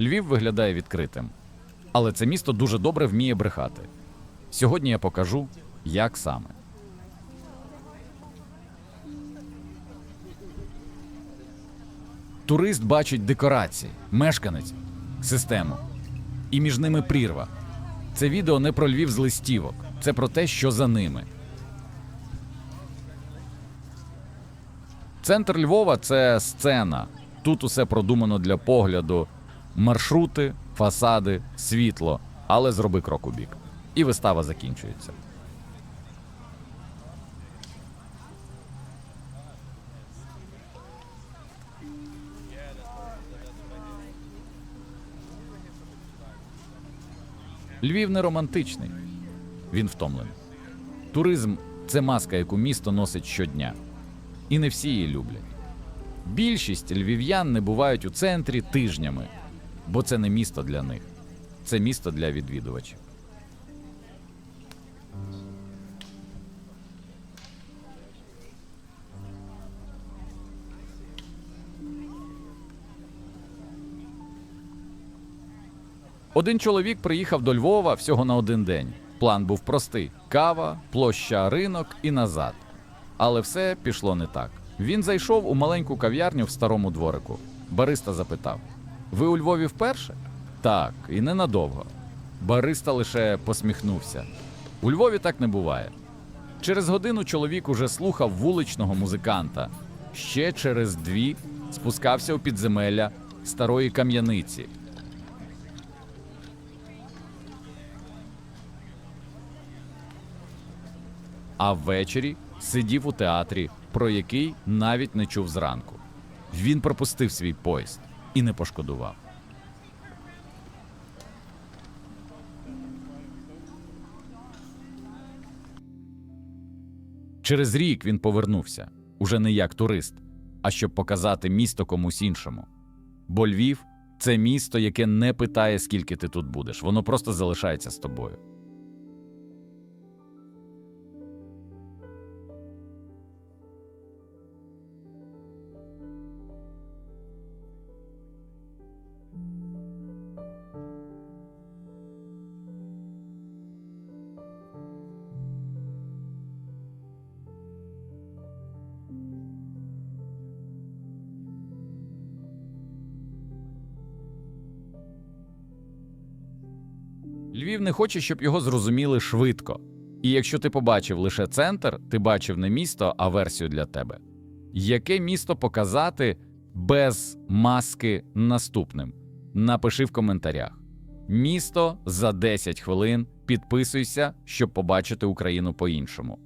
Львів виглядає відкритим, але це місто дуже добре вміє брехати. Сьогодні я покажу, як саме. Турист бачить декорації, мешканець, систему. І між ними прірва. Це відео не про Львів з листівок, це про те, що за ними. Центр Львова це сцена. Тут усе продумано для погляду: маршрути, фасади, світло, але зроби крок у бік. І вистава закінчується. Львів не романтичний, він втомлений. Туризм це маска, яку місто носить щодня. І не всі її люблять. Більшість львів'ян не бувають у центрі тижнями, бо це не місто для них, це місто для відвідувачів. Один чоловік приїхав до Львова всього на один день. План був простий: кава, площа, ринок і назад. Але все пішло не так. Він зайшов у маленьку кав'ярню в старому дворику. Бариста запитав: Ви у Львові вперше? Так, і ненадовго. Бариста лише посміхнувся. У Львові так не буває. Через годину чоловік уже слухав вуличного музиканта. Ще через дві спускався у підземелля старої кам'яниці. А ввечері сидів у театрі, про який навіть не чув зранку. Він пропустив свій поїзд і не пошкодував. Через рік він повернувся уже не як турист, а щоб показати місто комусь іншому. Бо Львів це місто, яке не питає, скільки ти тут будеш, воно просто залишається з тобою. Львів не хоче, щоб його зрозуміли швидко. І якщо ти побачив лише центр, ти бачив не місто, а версію для тебе. Яке місто показати без маски наступним? Напиши в коментарях. Місто за 10 хвилин. Підписуйся, щоб побачити Україну по-іншому.